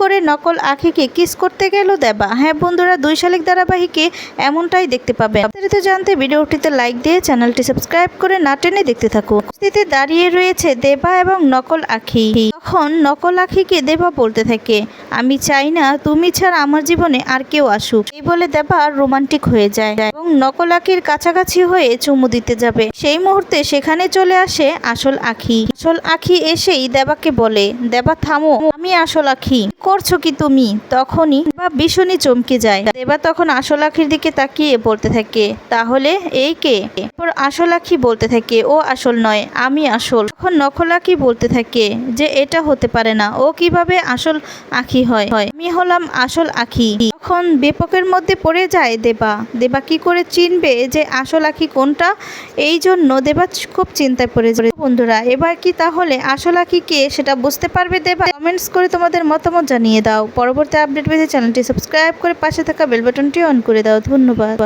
করে নকল আখিকে কিস করতে গেল দেবা। হ্যাঁ বন্ধুরা, দুই শালিক ধারাবাহিকে এমনটাই দেখতে পাবে। বিস্তারিত জানতে ভিডিওটিতে লাইক দিয়ে চ্যানেলটি সাবস্ক্রাইব করে না টেনে দেখতে থাকুন। উপস্থিতিতে দাঁড়িয়ে রয়েছে দেবা এবং নকল আখি। তখন নকল আখিকে দেবা বলতে থাকে আমি চাই না, তুমি ছাড়া আমার জীবনে আর কেউ আসুক। এই বলে দেবা রোমান্টিক হয়ে যায় এবং নকল আখির কাছাকাছি হয়ে চুমু দিতে যাবে। সেই মুহূর্তে সেখানে চলে আসে আসল আখি। আসল আখি এসেই দেবাকে বলে, দেবা, থামো, আমি আসল আখি। করছ কি তুমি? তখনই দেবা ভীষণই চমকে যায়। দেবা তখন আসল আখির দিকে তাকিয়ে বলতে থাকে, তাহলে এই কে? এরপর আসল আখি বলতে থাকে, ও আসল নয়, আমি আসল। তখন নকল আখি বলতে থাকে, যে এটা হতে পারে না, ও কীভাবে আসল আখি হয়। আমি হলাম আসল আখি। তখন বিপকের মধ্যে পড়ে যায় দেবা। দেবা কি করে চিনবে যে আসল আখি কোনটা? এই জন্য দেবা খুব চিন্তায় পড়ে যায়। বন্ধুরা, এবার কি তাহলে আসল আখি কে সেটা বুঝতে পারবে দেবা? কমেন্টস করে তোমাদের মতামত জানিয়ে দাও। পরবর্তী আপডেট পেতে চ্যানেলটি সাবস্ক্রাইব করে পাশে থাকা বেল বাটনটি অন করে দাও। ধন্যবাদ।